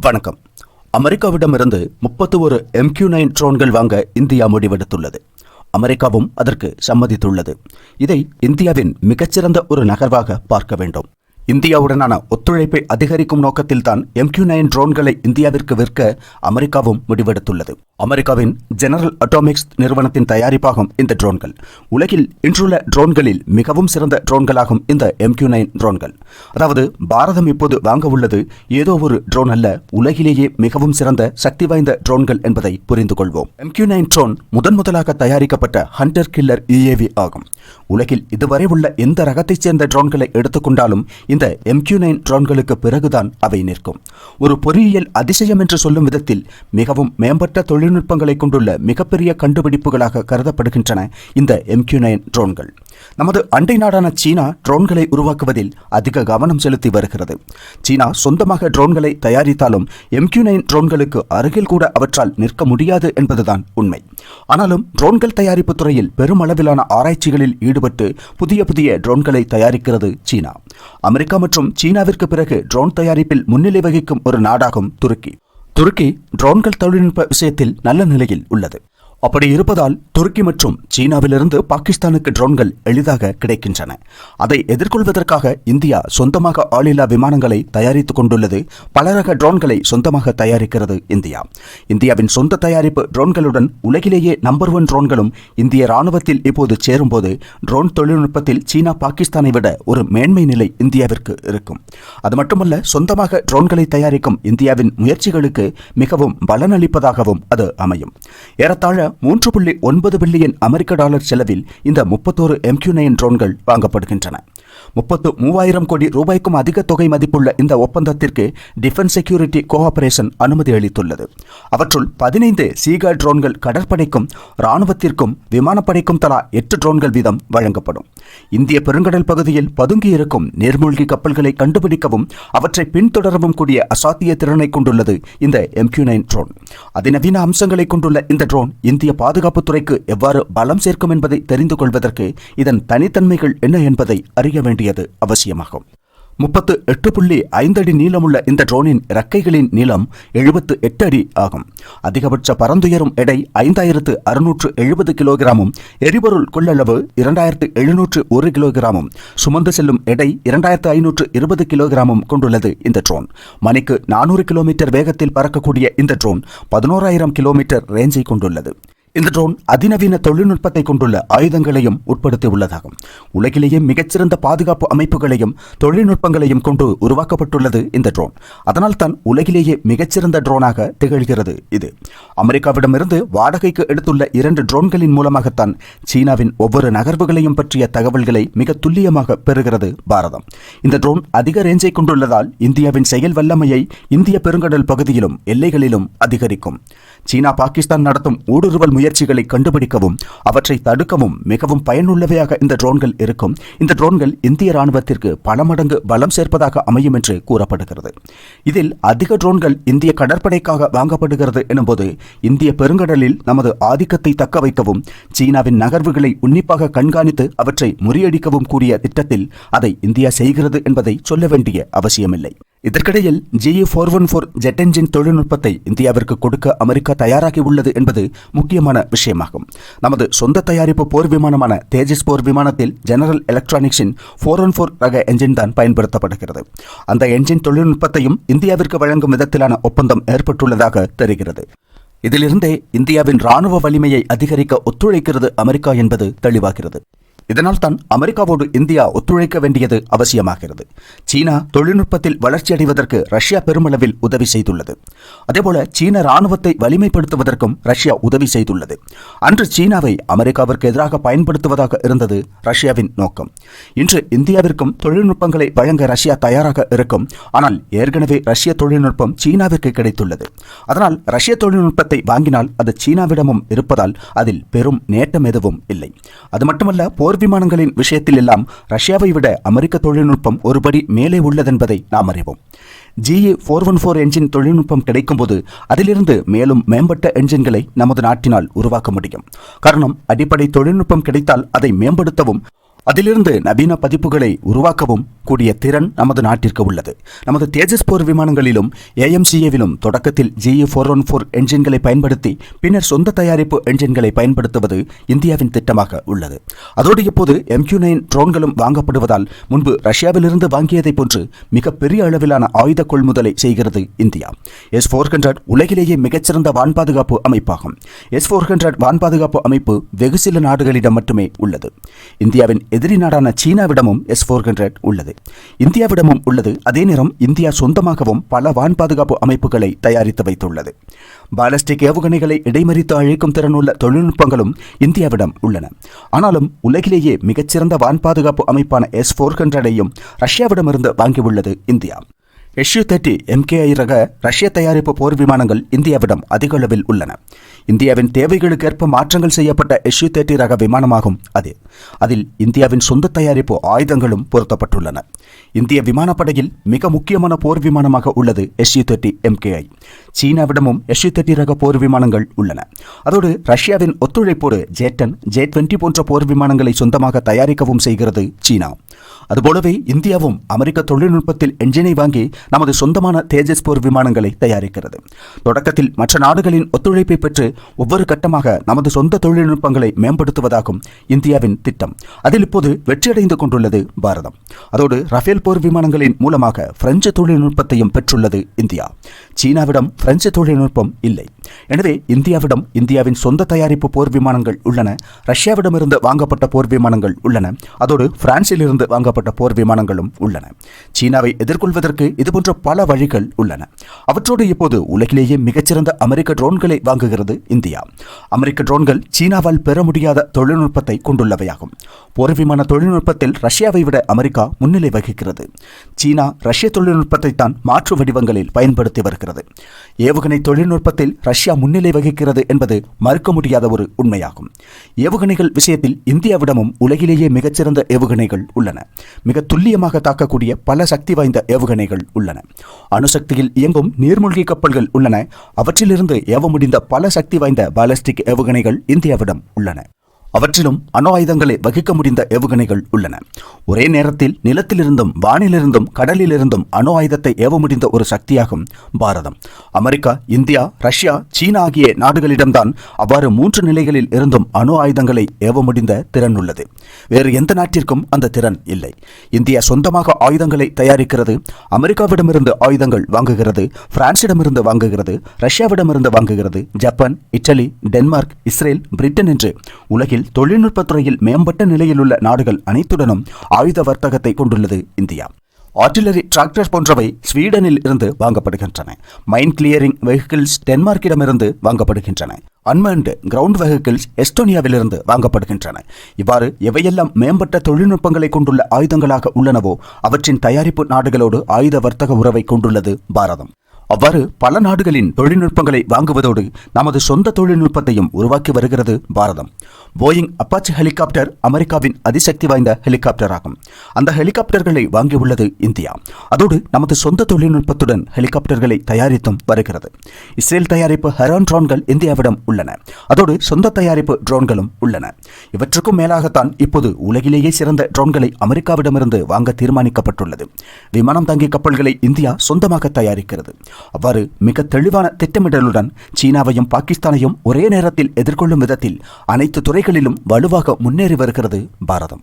வணக்கம். அமெரிக்காவிடமிருந்து முப்பத்தி ஒரு எம்கியூ நைன் ட்ரோன்கள் வாங்க இந்தியா முடிவெடுத்துள்ளது. அமெரிக்காவும் அதற்கு சம்மதித்துள்ளது. இதை இந்தியாவின் மிகச்சிறந்த ஒரு நகர்வாக பார்க்க வேண்டும். இந்தியாவுடனான ஒத்துழைப்பை அதிகரிக்கும் நோக்கத்தில்தான் எம்கியூ நைன் ட்ரோன்களை இந்தியாவிற்கு விற்க அமெரிக்காவும் முடிவெடுத்துள்ளது. அமெரிக்காவின் ஜெனரல் அட்டாமிக்ஸ் நிறுவனத்தின் தயாரிப்பாகும் இந்த ட்ரோன்கள். உலகில் இன்றுள்ள ட்ரோன்களில் மிகவும் சிறந்த ட்ரோன்களாகும் இந்த எம்கியூ நைன் ட்ரோன்கள். அதாவது பாரதம் இப்போது வாங்க உள்ளது ஏதோ ஒரு ட்ரோன் அல்ல உலகிலேயே மிகவும் சிறந்த சக்தி வாய்ந்த ட்ரோன்கள் என்பதை புரிந்து கொள்வோம். எம்கியூ நைன் ட்ரோன் முதன் முதலாக தயாரிக்கப்பட்ட ஹண்டர் கில்லர் இஏவி ஆகும். உலகில் இதுவரை உள்ள எந்த ரகத்தைச் சேர்ந்த ட்ரோன்களை எடுத்துக்கொண்டாலும் இந்த எம்கியூ நைன் ட்ரோன்களுக்கு பிறகுதான் அவை நிற்கும். ஒரு பொறியியல் அதிசயம் என்று சொல்லும் விதத்தில் மிகவும் மேம்பட்ட தொழில்நுட்பங்களை கொண்டுள்ள மிகப்பெரிய கண்டுபிடிப்புகளாக கருதப்படுகின்றன இந்த எம்கியூ நைன் ட்ரோன்கள் நமது அண்டை நாடான சீனா ட்ரோன்களை உருவாக்குவதில் அதிக கவனம் செலுத்தி வருகிறது. சீனா சொந்தமாக ட்ரோன்களை தயாரித்தாலும் எம்கியூ நைன் ட்ரோன்களுக்கு அருகில் கூட அவற்றால் நிற்க முடியாது என்பதுதான் உண்மை. ஆனாலும் ட்ரோன்கள் தயாரிப்பு துறையில் பெருமளவிலான ஆராய்ச்சிகளில் ஈடுபட்டு புதிய புதிய ட்ரோன்களை தயாரிக்கிறது சீனா. அமெரிக்கா மற்றும் சீனாவிற்கு பிறகு ட்ரோன் தயாரிப்பில் முன்னிலை வகிக்கும் ஒரு நாடாகும் துருக்கி. துருக்கி ட்ரோன்கள் தொழில்நுட்ப விஷயத்தில் நல்ல நிலையில் உள்ளது. அப்படி இருப்பதால் துருக்கி மற்றும் சீனாவிலிருந்து பாகிஸ்தானுக்கு ட்ரோன்கள் எளிதாக கிடைக்கின்றன. அதை எதிர்கொள்வதற்காக இந்தியா சொந்தமாக ஆளில்லா விமானங்களை தயாரித்துக் கொண்டுள்ளது. பலரக ட்ரோன்களை சொந்தமாக தயாரிக்கிறது இந்தியா. இந்தியாவின் சொந்த தயாரிப்பு ட்ரோன்களுடன் உலகிலேயே நம்பர் ஒன் ட்ரோன்களும் இந்திய ராணுவத்தில் இப்போது சேரும்போது ட்ரோன் தொழில்நுட்பத்தில் சீனா பாகிஸ்தானை விட ஒரு மேன்மை நிலை இந்தியாவிற்கு இருக்கும். அது மட்டுமல்ல சொந்தமாக ட்ரோன்களை தயாரிக்கும் இந்தியாவின் முயற்சிகளுக்கு மிகவும் பலனளிப்பதாகவும் அது அமையும். ஏறத்தாழ மூன்று புள்ளி ஒன்பது பில்லியன் அமெரிக்க டாலர் செலவில் இந்த முப்பத்தோரு எம்கியூ நைன் ட்ரோன்கள் வாங்கப்படுகின்றன. முப்பத்து மூவாயிரம் கோடி ரூபாய்க்கும் அதிக தொகை மதிப்புள்ள இந்த ஒப்பந்தத்திற்கு டிஃபென்ஸ் செக்யூரிட்டி கோஆபரேஷன் அனுமதி அளித்துள்ளது. அவற்றுள் பதினைந்து சீகா ட்ரோன்கள் கடற்படைக்கும் ராணுவத்திற்கும் விமானப்படைக்கும் தலா எட்டு ட்ரோன்கள் வீதம் வழங்கப்படும். இந்திய பெருங்கடல் பகுதியில் பதுங்கியிருக்கும் நீர்மூழ்கி கப்பல்களை கண்டுபிடிக்கவும் அவற்றை பின்தொடரவும் கூடிய அசாத்திய திறனை கொண்டுள்ளது இந்த எம்கியூ நைன் ட்ரோன். அதிநவீன அம்சங்களை கொண்டுள்ள இந்த ட்ரோன் இந்திய பாதுகாப்புத் துறைக்கு எவ்வாறு பலம் சேர்க்கும் என்பதை தெரிந்து கொள்வதற்கு இதன் தனித்தன்மைகள் என்ன என்பதை அறிய வேண்டியது அவசியமாகும். முப்பத்து எட்டு புள்ளி ஐந்தடி நீளமுள்ள இந்த ட்ரோனின் இறக்கைகளின் நீளம் எழுபத்து எட்டு அடி ஆகும். அதிகபட்ச பரந்துயரும் எடை ஐந்தாயிரத்து அறுநூற்று எழுபது கிலோகிராமும் எரிபொருள் கொள்ளளவு இரண்டாயிரத்து எழுநூற்று ஒரு கிலோகிராமும் சுமந்து செல்லும் எடை இரண்டாயிரத்து ஐநூற்று இருபது கிலோகிராமும் கொண்டுள்ளது இந்த ட்ரோன் மணிக்கு நானூறு கிலோமீட்டர் வேகத்தில் பறக்கக்கூடிய இந்த ட்ரோன் பதினோராயிரம் கிலோமீட்டர் ரேஞ்சை கொண்டுள்ளது. இந்த ட்ரோன் அதிநவீன தொழில்நுட்பத்தை கொண்டுள்ள ஆயுதங்களையும் உட்படுத்தி உள்ளதாகும் உலகிலேயே மிகச்சிறந்த பாதுகாப்பு அமைப்புகளையும் தொழில்நுட்பங்களையும் கொண்டு உருவாக்கப்பட்டுள்ளது இந்த ட்ரோன் அதனால் தான் உலகிலேயே மிகச்சிறந்த ட்ரோனாக திகழ்கிறது இது. அமெரிக்காவிடமிருந்து வாடகைக்கு எடுத்துள்ள இரண்டு ட்ரோன்களின் மூலமாகத்தான் சீனாவின் ஒவ்வொரு நகர்வுகளையும் பற்றிய தகவல்களை மிக துல்லியமாக பெறுகிறது பாரதம். இந்த ட்ரோன் அதிக ரேஞ்சை கொண்டுள்ளதால் இந்தியாவின் செயல் வல்லமையை இந்திய பெருங்கடல் பகுதியிலும் எல்லைகளிலும் அதிகரிக்கும். சீனா பாகிஸ்தான் நடத்தும் ஊடுருவல் முயற்சிகளை கண்டுபிடிக்கவும் அவற்றை தடுக்கவும் மிகவும் பயனுள்ளவையாக இந்த ட்ரோன்கள் இருக்கும். இந்த ட்ரோன்கள் இந்திய ராணுவத்திற்கு பல மடங்கு பலம் சேர்ப்பதாக அமையும் என்று கூறப்படுகிறது. இதில் அதிக ட்ரோன்கள் இந்திய கடற்படைக்காக வாங்கப்படுகிறது எனும்போது இந்திய பெருங்கடலில் நமது ஆதிக்கத்தை தக்க வைக்கவும் சீனாவின் நகர்வுகளை உன்னிப்பாக கண்காணித்து அவற்றை முறியடிக்கவும் கூடிய திட்டத்தில் அதை இந்தியா செய்கிறது என்பதை சொல்ல வேண்டிய அவசியமில்லை. இதற்கிடையில் GE four one four jet engine தொழில்நுட்பத்தை இந்தியாவிற்கு கொடுக்க அமெரிக்கா தயாராகி உள்ளது என்பது முக்கியமான விஷயமாகும். நமது சொந்த தயாரிப்பு போர் விமானமான தேஜஸ் போர் விமானத்தில் ஜெனரல் எலக்ட்ரானிக்ஸின் ஃபோர் ஒன் ஃபோர் ரக என்ஜின் தான் பயன்படுத்தப்படுகிறது. அந்த என்ஜின் தொழில்நுட்பத்தையும் இந்தியாவிற்கு வழங்கும் விதத்திலான ஒப்பந்தம் ஏற்பட்டுள்ளதாக தெரிகிறது. இதிலிருந்தே இந்தியாவின் ராணுவ வலிமையை அதிகரிக்க ஒத்துழைக்கிறது அமெரிக்கா என்பது தெளிவாகிறது. இதனால் தான் அமெரிக்காவோடு இந்தியா ஒத்துழைக்க வேண்டியது அவசியமாகிறது. சீனா தொழில்நுட்பத்தில் வளர்ச்சியடைவதற்கு ரஷ்யா பெருமளவில் உதவி செய்துள்ளது. அதேபோல சீன ராணுவத்தை வலிமைப்படுத்துவதற்கும் ரஷ்யா உதவி செய்துள்ளது. அன்று சீனாவை அமெரிக்காவிற்கு எதிராக பயன்படுத்துவதாக இருந்தது ரஷ்யாவின் நோக்கம். இன்று இந்தியாவிற்கும் தொழில்நுட்பங்களை வழங்க ரஷ்யா தயாராக இருக்கும். ஆனால் ஏற்கனவே ரஷ்ய தொழில்நுட்பம் சீனாவிற்கு கிடைத்துள்ளது. அதனால் ரஷ்ய தொழில்நுட்பத்தை வாங்கினால் அது சீனாவிடமும் இருப்பதால் அதில் பெரும் நேட்டம் எதுவும் இல்லை. அது மட்டுமல்ல போர் விமானங்களின் விஷயத்தில் எல்லாம் ரஷ்யாவை விட அமெரிக்க தொழில்நுட்பம் ஒருபடி மேலே உள்ளதென்பதை நாம் அறிவோம். GE four one four engine தொழில்நுட்பம் கிடைக்கும்போது அதிலிருந்து மேலும் மேம்பட்ட என்ஜின்களை நமது நாட்டினால் உருவாக்க முடியும். காரணம் அடிப்படை தொழில்நுட்பம் கிடைத்தால் அதை மேம்படுத்தவும் அதிலிருந்து நவீன பதிப்புகளை உருவாக்கவும் கூடிய திறன் நமது நாட்டிற்கு உள்ளது. நமது தேஜஸ் போர் விமானங்களிலும் ஏஎம்சிஏவிலும் தொடக்கத்தில் ஜிஇ ஃபோர் ஒன் ஃபோர் என்ஜின்களை பயன்படுத்தி பின்னர் சொந்த தயாரிப்பு என்ஜின்களை பயன்படுத்துவது இந்தியாவின் திட்டமாக உள்ளது. அதோடு இப்போது எம்கியூ நைன் ட்ரோன்களும் வாங்கப்படுவதால் முன்பு ரஷ்யாவிலிருந்து வாங்கியதைப் போன்று மிக பெரிய அளவிலான ஆயுத கொள்முதலை செய்கிறது இந்தியா. எஸ் ஃபோர் ஹண்ட்ரட் உலகிலேயே மிகச்சிறந்த வான் பாதுகாப்பு அமைப்பாகும். எஸ் ஃபோர் ஹண்ட்ரட் வான் பாதுகாப்பு அமைப்பு வெகு சில நாடுகளிடம் மட்டுமே உள்ளது. இந்தியாவின் எதிரி நாடான சீனாவிடமும் எஸ் ஃபோர் ஹண்ட்ரட் உள்ளது. இந்தியாவிடமும் உள்ளது. அதே நேரம் இந்தியா சொந்தமாகவும் பல வான் பாதுகாப்பு அமைப்புகளை தயாரித்து வைத்துள்ளது. பாலஸ்டிக் ஏவுகணைகளை இடைமறித்து அழைக்கும் திறனுள்ள தொழில்நுட்பங்களும் இந்தியாவிடம் உள்ளன. ஆனாலும் உலகிலேயே மிகச்சிறந்த வான் பாதுகாப்பு அமைப்பான எஸ் ஃபோர் ஹண்ட்ரடையும் ரஷ்யாவிடமிருந்து வாங்கியுள்ளது இந்தியா. எஸ்யூ தேர்ட்டி எம்கேஐ ரக ரஷ்ய தயாரிப்பு போர் விமானங்கள் இந்தியாவிடம் அதிக அளவில் உள்ளன. இந்தியாவின் தேவைகளுக்கேற்ப மாற்றங்கள் செய்யப்பட்ட எஸ்யூ தேர்ட்டி ரக விமானமாகும் அது. அதில் இந்தியாவின் சொந்த தயாரிப்பு ஆயுதங்களும் பொருத்தப்பட்டுள்ளன. இந்திய விமானப்படையில் மிக முக்கியமான போர் விமானமாக உள்ளது எஸ்யூ தேர்ட்டி எம்கேஐ சீனாவிடமும் எஸ்யூ தேர்ட்டி ரக போர் விமானங்கள் உள்ளன. அதோடு ரஷ்யாவின் ஒத்துழைப்போடு ஜேட்டன் ஜே டுவெண்ட்டி போன்ற போர் விமானங்களை சொந்தமாக தயாரிக்கவும் செய்கிறது சீனா. அதுபோலவே இந்தியாவும் அமெரிக்க தொழில்நுட்பத்தில் என்ஜினை வாங்கி நமது சொந்தமான தேஜஸ் போர் விமானங்களை தயாரிக்கிறது. தொடக்கத்தில் மற்ற நாடுகளின் ஒத்துழைப்பை பெற்று ஒவ்வொரு கட்டமாக நமது சொந்த தொழில்நுட்பங்களை மேம்படுத்துவதாகும் இந்தியாவின் திட்டம். அதில் இப்போது வெற்றியடைந்து கொண்டுள்ளது பாரதம். அதோடு ரஃபேல் போர் விமானங்களின் மூலமாக பிரெஞ்சு தொழில்நுட்பத்தையும் பெற்றுள்ளது இந்தியா. சீனாவிடம் பிரெஞ்சு தொழில்நுட்பம் இல்லை. எனவே இந்தியாவிடம் இந்தியாவின் சொந்த தயாரிப்பு போர் விமானங்கள் உள்ளன. ரஷ்யாவிடமிருந்து வாங்கப்பட்ட போர் விமானங்கள் உள்ளன. அதோடு பிரான்சிலிருந்து வாங்கப்பட்ட போர் விமானங்களும் உள்ளன. சீனாவை எதிர்கொள்வதற்கு இதுபோன்ற பல வழிகள் உள்ளன. அவற்றோடு இப்போது உலகிலேயே மிகச்சிறந்த அமெரிக்க ட்ரோன்களை வாங்குகிறது இந்தியா. அமெரிக்க ட்ரோன்கள் சீனாவால் பெற முடியாத தொழில்நுட்பத்தை கொண்டுள்ளவையாகும். போர் விமான தொழில்நுட்பத்தில் ரஷ்யாவை விட அமெரிக்கா முன்னிலை வகிக்கிறது. சீனா ரஷ்ய தொழில்நுட்பத்தை தான் மாற்று வடிவங்களில் பயன்படுத்தி வருகிறது. ஏவுகணை தொழில்நுட்பத்தில் ரஷ்யா முன்னிலை வகிக்கிறது என்பது மறுக்க முடியாத ஒரு உண்மையாகும். ஏவுகணைகள் விஷயத்தில் இந்தியாவிடமும் உலகிலேயே மிகச்சிறந்த ஏவுகணைகள் உள்ளன. மிக துல்லியமாக தாக்கக்கூடிய பல சக்தி வாய்ந்த ஏவுகணைகள் உள்ளன. அணுசக்தியில் இயங்கும் நீர்மூழ்கி கப்பல்கள் உள்ளன. அவற்றிலிருந்து ஏவ முடிந்த பல சக்தி வாய்ந்த பாலஸ்டிக் ஏவுகணைகள் இந்தியாவிடம் உள்ளன. அவற்றிலும் அணு ஆயுதங்களை வகிக்க முடிந்த ஏவுகணைகள் உள்ளன. ஒரே நேரத்தில் நிலத்திலிருந்தும் வானிலிருந்தும் கடலிலிருந்தும் அணு ஆயுதத்தை ஏவ முடிந்த ஒரு சக்தியாகும் Bharatam. America India Russia China ஆகிய நாடுகளிடம்தான் அவ்வாறு மூன்று நிலைகளில் இருந்தும் அணு ஆயுதங்களை ஏவ முடிந்த திறன் உள்ளது. வேறு எந்த நாட்டிற்கும் அந்த திறன் இல்லை. இந்தியா சொந்தமாக ஆயுதங்களை தயாரிக்கிறது அமெரிக்காவிடமிருந்து ஆயுதங்கள் வாங்குகிறது பிரான்சிடமிருந்து வாங்குகிறது ரஷ்யாவிடமிருந்து வாங்குகிறது Japan Italy Denmark Israel Britain என்று உலகில் தொழில்நுட்பத் துறையில் மேம்பட்ட நிலையிலுள்ள நாடுகள் அனைத்துடனும் ஆயுத வர்த்தகத்தை கொண்டுள்ளது இந்தியா. ஆர்டிலரி டிராக்டர் போன்றவை ஸ்வீடனில் இருந்து வாங்கப்படுகின்றன. மைன் கிளியரிங் வெஹிக்கிள்ஸ் டென்மார்க்கிடமிருந்து வாங்கப்படுகின்றன. அன்மேன்டு கிரவுண்ட் வெஹிக்கிள்ஸ் எஸ்டோனியாவிலிருந்து வாங்கப்படுகின்றன. இவ்வாறு எவையெல்லாம் மேம்பட்ட தொழில்நுட்பங்களை கொண்டுள்ள ஆயுதங்களாக உள்ளனவோ அவற்றின் தயாரிப்பு நாடுகளோடு ஆயுத வர்த்தக உறவை கொண்டுள்ளது பாரதம். அவ்வாறு பல நாடுகளின் தொழில்நுட்பங்களை வாங்குவதோடு நமது சொந்த தொழில்நுட்பத்தையும் உருவாக்கி வருகிறது பாரதம். போயிங் அப்பாச்சி ஹெலிகாப்டர் அமெரிக்காவின் அதிசக்தி வாய்ந்த ஹெலிகாப்டர் ஆகும். அந்த ஹெலிகாப்டர்களை வாங்கியுள்ளது இந்தியா. அதோடு நமது சொந்த தொழில்நுட்பத்துடன் ஹெலிகாப்டர்களை தயாரித்தும் வருகிறது. இஸ்ரேல் தயாரிப்பு ஹெரான் ட்ரோன்கள் இந்தியாவிடம் உள்ளன. அதோடு சொந்த தயாரிப்பு ட்ரோன்களும் உள்ளன. இவற்றுக்கும் மேலாகத்தான் இப்போது உலகிலேயே சிறந்த ட்ரோன்களை அமெரிக்காவிடமிருந்து வாங்க தீர்மானிக்கப்பட்டுள்ளது. விமானம் தங்கிய கப்பல்களை இந்தியா சொந்தமாக தயாரிக்கிறது. அவ்வாறு மிக தெளிவான திட்டமிடலுடன் சீனாவையும் பாகிஸ்தானையும் ஒரே நேரத்தில் எதிர்கொள்ளும் விதத்தில் அனைத்து துறைகளிலும் வலுவாக முன்னேறி வருகிறது பாரதம்.